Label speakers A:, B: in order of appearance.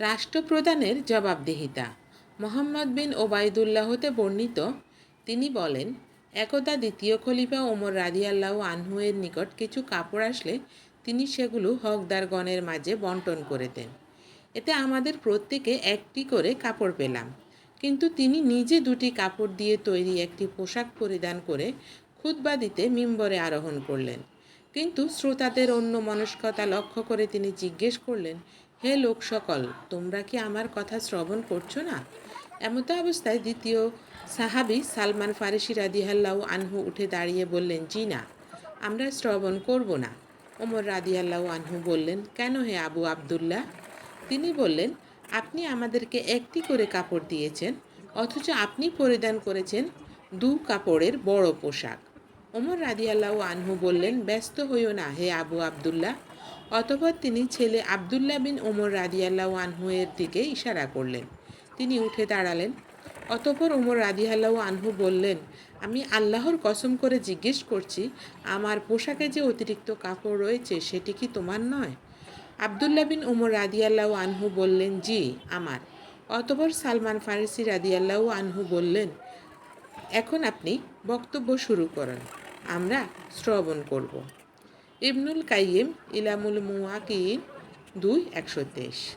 A: রাষ্ট্রপ্রধানের জবাবদিহিতা। মোহাম্মদ বিন ওবায়দুল্লাহ হতে বর্ণিত, তিনি বলেন, একদা দ্বিতীয় খলিফা ওমর রাদিয়াল্লাহ আনহুয়ের নিকট কিছু কাপড় আসলে তিনি সেগুলো হকদারগণের মাঝে বন্টন করে দেন এতে আমাদের প্রত্যেকে একটি করে কাপড় পেলাম। কিন্তু তিনি নিজে দুটি কাপড় দিয়ে তৈরি একটি পোশাক পরিধান করে খুতবা দিতে মিম্বরে আরোহণ করলেন। কিন্তু শ্রোতাদের অন্য মনস্কতা লক্ষ্য করে তিনি জিজ্ঞেস করলেন হে লোক সকল, তোমরা কি আমার কথা শ্রবণ করছ না? এমতো অবস্থায় দ্বিতীয় সাহাবি সালমান ফারিসি রাদিহাল্লাহ আনহু উঠে দাঁড়িয়ে বললেন, জি না, আমরা শ্রবণ করব না। ওমর রাদিয়াল্লাহ আনহু বললেন, কেন হে আবু আবদুল্লাহ? তিনি বললেন, আপনি আমাদেরকে একটি করে কাপড় দিয়েছেন, অথচ আপনি পরিধান করেছেন দু কাপড়ের বড় পোশাক। ওমর রাদিয়াল্লাহ আনহু বললেন, ব্যস্ত হইও না হে আবু আবদুল্লাহ। অতপর তিনি ছেলে আবদুল্লাহ বিন ওমর রাদিয়াল্লাহ আনহু এর দিকে ইশারা করলেন। তিনি উঠে দাঁড়ালেন। অতপর ওমর রাদিয়াল্লাহ আনহু বললেন, আমি আল্লাহর কসম করে জিজ্ঞেস করছি, আমার পোশাকে যে অতিরিক্ত কাপড় রয়েছে, সেটি কি তোমার নয়? আবদুল্লাহ বিন উমর রাদিয়াল্লাহু আনহু বললেন, জি, আমার। অতপর সালমান ফারিসি রাদিয়াল্লাহু আনহু বললেন এখন আপনি বক্তব্য শুরু করেন। আমরা শ্রবণ করব। ইবনুল কাইম ইলামুল মুওয়াকিন, দুই একশো তেইশ।